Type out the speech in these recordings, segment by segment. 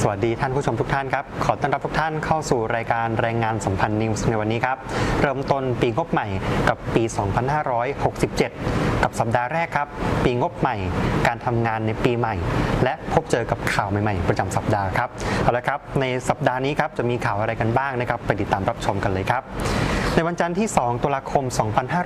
สวัสดีท่านผู้ชมทุกท่านครับ ขอต้อนรับทุกท่านเข้าสู่รายการแรงงานสัมพันธ์นิวส์ในวันนี้ครับ เริ่มต้นปีงบใหม่กับปี 2567 กับสัปดาห์แรกครับ ปีงบใหม่ การทำงานในปีใหม่ และพบเจอกับข่าวใหม่ๆ ประจำสัปดาห์ครับ เอาละครับ ในสัปดาห์นี้ครับจะมีข่าวอะไรกันบ้างนะครับ ไปติดตามรับชมกันเลยครับ ในวันจันทร์ที่ 2 ตุลาคม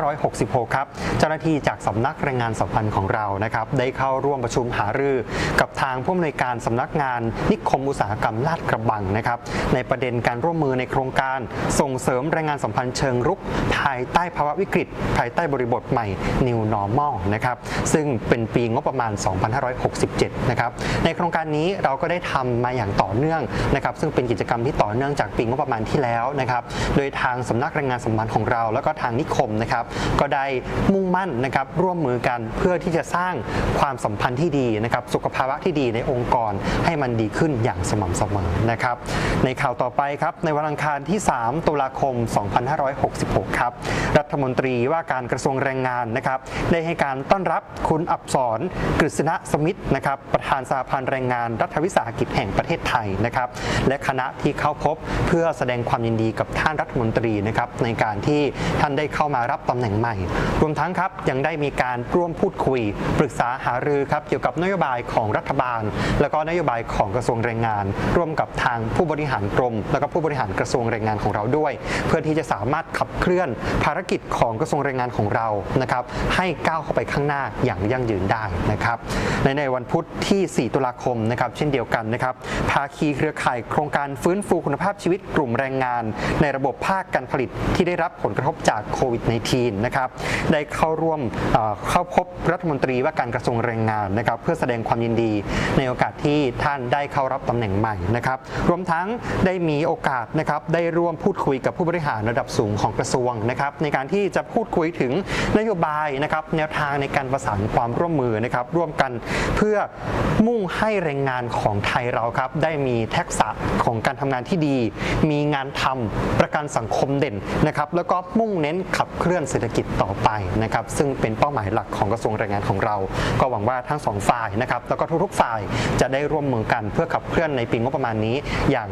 2566 ครับ เจ้าหน้าที่จากสำนักแรงงานสัมพันธ์ของเรานะครับ ได้เข้าร่วมประชุมหารือกับทางผู้อำนวยการสำนักงานนิคมอุตสาหกรรมลาดกระบังนะครับ ในประเด็นการร่วมมือในโครงการส่งเสริมแรงงานสัมพันธ์เชิงรุกภายใต้ภาวะวิกฤต ภายใต้บริบทใหม่ New Normal นะครับ ซึ่งเป็นปีงบประมาณ 2567 นะครับ ในโครงการนี้เราก็ได้ทำมาอย่างต่อเนื่องนะครับ ซึ่งเป็นกิจกรรมที่ต่อเนื่องจากปีงบประมาณที่แล้วนะครับ โดยทางสำนักแรงงานสมพันธ์ของเรา แล้วก็ทางนิคมนะครับก็ได้มุ่งมั่นนะครับร่วมมือกันเพื่อที่จะสร้างความสัมพันธ์ที่ดีนะครับสุขภาวะที่ดีในองค์กรให้มันดีขึ้นอย่างสม่ำเสมอนะครับในข่าวต่อไปครับในวันอังคารที่ 3 ตุลาคม 2566 ครับรัฐมนตรีว่าการกระทรวงแรงงานนะครับได้ให้การต้อนรับคุณอับสรกฤษณะสมิทธนะครับประธานสหพันธ์แรงงานรัฐวิสาหกิจแห่งประเทศไทยนะครับและคณะที่เข้าพบเพื่อแสดงความยินดีกับท่านรัฐมนตรีนะครับในการที่ท่านได้เข้ามารับตำแหน่งใหม่ รวมทั้งครับยังได้มีการร่วมพูดคุย ปรึกษาหารือครับเกี่ยวกับนโยบายของรัฐบาล แล้วก็นโยบายของกระทรวงแรงงาน ร่วมกับทางผู้บริหารกรม แล้วก็ผู้บริหารกระทรวงแรงงานของเราด้วย เพื่อที่จะสามารถขับเคลื่อนภารกิจของกระทรวงแรงงานของเรานะครับให้ก้าวเข้าไปข้างหน้าอย่างยั่งยืนได้นะครับในในวันพุธที่ 4 ตุลาคมนะครับเช่นเดียวกันนะครับภาคีเครือข่ายโครงการฟื้นฟูคุณภาพชีวิตกลุ่มแรงงาน ในระบบภาคการผลิตที่ได้รับผลกระทบจากโควิด -19 นะครับได้เข้าร่วมเข้าพบรัฐมนตรีว่าการกระทรวงแรงงานนะครับเพื่อแสดงความยินดีในโอกาสที่ท่านได้เข้ารับตำแหน่งใหม่นะครับรวมทั้งได้มีโอกาสนะครับได้ร่วมพูดคุยกับผู้บริหารระดับสูงของกระทรวงนะครับในการที่จะพูดคุยถึงนโยบายนะครับแนวทางในการประสานความร่วมมือนะครับร่วมกันเพื่อมุ่งให้แรงงานของไทยเราครับได้มีทักษะของการทำงานที่ดี มีงานทำประกันสังคมเด่นนะครับแล้วก็มุ่งเน้นขับเคลื่อนเศรษฐกิจต่อไปนะครับซึ่งเป็นเป้าหมายหลักของกระทรวงแรงงานของเรา ก็หวังว่าทั้งสองฝ่ายนะครับแล้วก็ทุกๆฝ่ายจะได้ร่วมมือกันเพื่อขับเคลื่อนในปีงบประมาณนี้อย่าง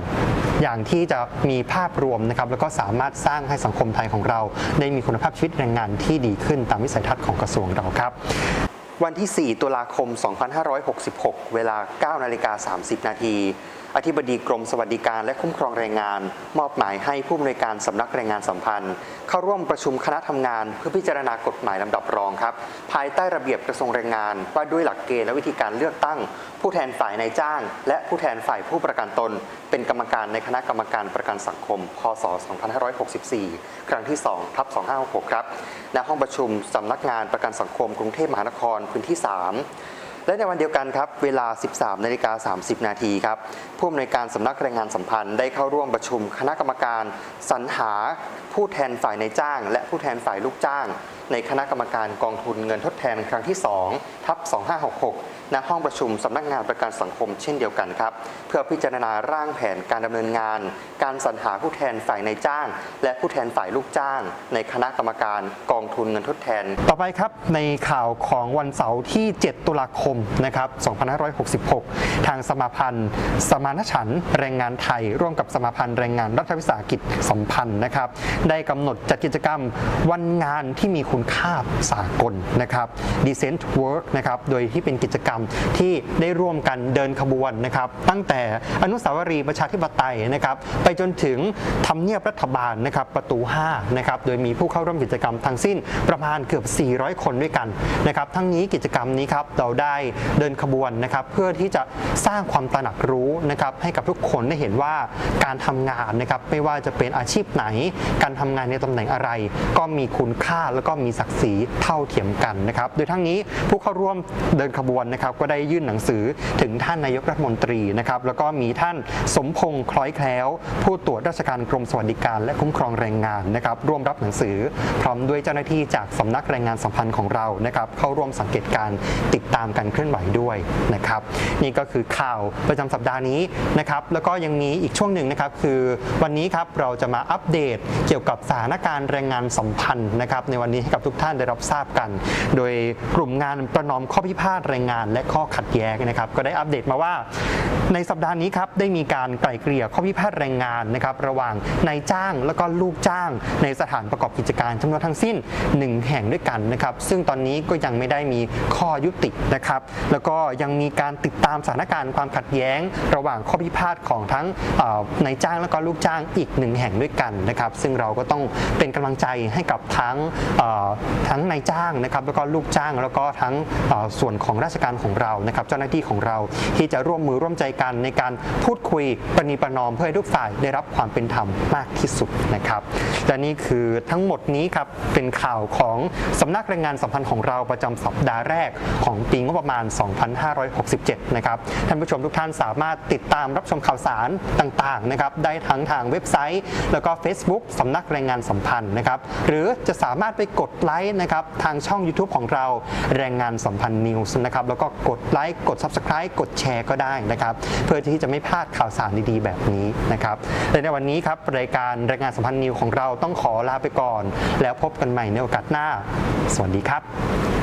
อย่างที่จะมีภาพรวมนะครับแล้วก็สามารถสร้างให้สังคมไทยของเรา ได้มีคุณภาพชีวิตแรงงานที่ดีขึ้นตามวิสัยทัศน์ของกระทรวงเราครับวันที่ 4 ตุลาคม 2566 เวลา 9 นาฬิกา 30 นาทีอธิบดีกรมสวัสดิการและคุ้มครองแรงงาน มอบหมายให้ผู้อำนวยการสำนักแรงงานสัมพันธ์ เข้าร่วมประชุมคณะทำงาน เพื่อพิจารณากฎหมายลำดับรองครับ ภายใต้ระเบียบกระทรวงแรงงาน ว่าด้วยหลักเกณฑ์และวิธีการเลือกตั้ง ผู้แทนฝ่ายนายจ้าง และผู้แทนฝ่ายผู้ประกันตน เป็นกรรมการในคณะกรรมการประกันสังคม พศ 2564 ครั้งที่2ทับ2566 ครับณห้องประชุมสำนักงานประกันสังคมกรุงเทพมหานครพื้นที่ 3 และในวันเดียวกันครับเวลา 13นาฬิกา30 นาทีครับผู้อำนวยการสำนักแรงงานสัมพันธ์ได้เข้าร่วมประชุมคณะกรรมการสรรหาผู้แทนฝ่ายในจ้าง และผู้แทนฝ่ายลูกจ้าง ในคณะกรรมการกองทุนเงินทดแทนครั้งที่2ทับ2566 ณ ห้องประชุมสำนักงานประกันสังคมเช่นเดียวกันครับ เพื่อพิจารณาร่างแผนการดำเนินงาน การสรรหาผู้แทนฝ่ายในายจ้าง และผู้แทนฝ่ายลูกจ้าง ในคณะกรรมการกองทุนเงินทดแทน ต่อไปครับในข่าวของวันเสาร์ที่ 7 ตุลาคมนะครับ2566 ทางสมาพันธ์ สมานฉันแรงงานไทย ร่วมกับสมาพันธ์แรงงานรัฐวิสาหกิจสัมพันธ์นะครับได้กำหนดจัดกิจกรรมวันงานที่มีคุณค่าสากลนะครับ Decent Work นะครับโดยที่เป็นกิจกรรมที่ได้ร่วมกันเดินขบวนนะครับตั้งแต่อนุสาวรีย์ประชาธิปไตยนะครับไปจนถึงทำเนียบรัฐบาลนะครับประตู5นะครับโดยมีผู้เข้าร่วมกิจกรรมทั้งสิ้นประมาณเกือบ 400 คนด้วยกันนะครับทั้งนี้กิจกรรมนี้ครับเราได้เดินขบวนนะครับเพื่อที่จะสร้างความตระหนักรู้นะครับให้กับทุกคนได้เห็นว่าการทำงานนะครับไม่ว่าจะเป็นอาชีพไหน การทำงานในตำแหน่งอะไร ก็มีคุณค่าแล้วก็มีศักดิ์ศรีเท่าเทียมกันนะครับโดยทั้งนี้ผู้เข้าร่วมเดินขบวนนะครับก็ได้ยื่นหนังสือถึงท่านนายกรัฐมนตรีนะครับแล้วก็มีท่านสมพงษ์คล้อยแคล้ว ผู้ตรวจราชการกรมสวัสดิการ และคุ้มครองแรงงานนะครับร่วมรับหนังสือ พร้อมด้วยเจ้าหน้าที่จากสำนักแรงงานสัมพันธ์ของเรานะครับเข้าร่วมสังเกตการติดตามการเคลื่อนไหวด้วยนะครับนี่ก็คือข่าวประจำสัปดาห์นี้นะครับแล้วก็ยังมีอีกช่วงหนึ่งนะครับคือวันนี้ครับเราจะมาอัปเดตเกี่ยวกับสถานการณ์แรงงานสัมพันธ์นะครับในวันนี้ให้กับกับทุกท่านได้รับทราบกัน โดยกลุ่มงานประนอมข้อพิพาทแรงงาน และข้อขัดแย้งนะครับก็ได้อัปเดตมาว่า ในสัปดาห์นี้ครับได้มีการไกล่เกลี่ยข้อพิพาทแรงงานนะครับระหว่างนายจ้างแล้วก็ลูกจ้าง ในสถานประกอบกิจการจำนวนทั้งสิ้น 1 แห่งด้วยกันนะครับซึ่งตอนนี้ก็ยังไม่ได้มีข้อยุตินะครับแล้วก็ยังมีการติดตามสถานการณ์ความขัดแย้ง ระหว่างข้อพิพาทของทั้งนายจ้างแล้วก็ลูกจ้างอีกหนึ่งแห่งด้วยกันนะครับซึ่งเราก็ต้องเป็นกำลังใจให้กับทั้งทั้งนายจ้างนะครับแล้วก็ลูกจ้าง แล้วก็ทั้งส่วนของราชการของเรานะครับเจ้าหน้าที่ของเราที่จะร่วมมือร่วมใจกันในการพูดคุยประนีประนอมเพื่อให้ทุกฝ่ายได้รับความเป็นธรรมมากที่สุดนะครับและนี่คือทั้งหมดนี้ครับเป็นข่าวของสำนักแรงงานสัมพันธ์ของเราประจำสัปดาห์แรกของปีงบประมาณ 2567 นะครับท่านผู้ชมทุกท่านสามารถติดตามรับชมข่าวสารต่างๆนะครับได้ทั้งทางเว็บไซต์ แล้วก็ Facebook สำนักแรงงานสัมพันธ์นะครับหรือจะสามารถไปกดดไลค์นะครับทางช่อง YouTube ของเราแรงงานสัมพันธ์นิวส์นะครับแล้วก็กดไลค์กด Subscribe กดแชร์ก็ได้นะครับเพื่อที่จะไม่พลาดข่าวสารดีๆ แบบนี้นะครับและในวันนี้ครับรายการแรงงานสัมพันธ์นิวของเราต้องขอลาไปก่อน แล้วพบกันใหม่ในโอกาสหน้า สวัสดีครับ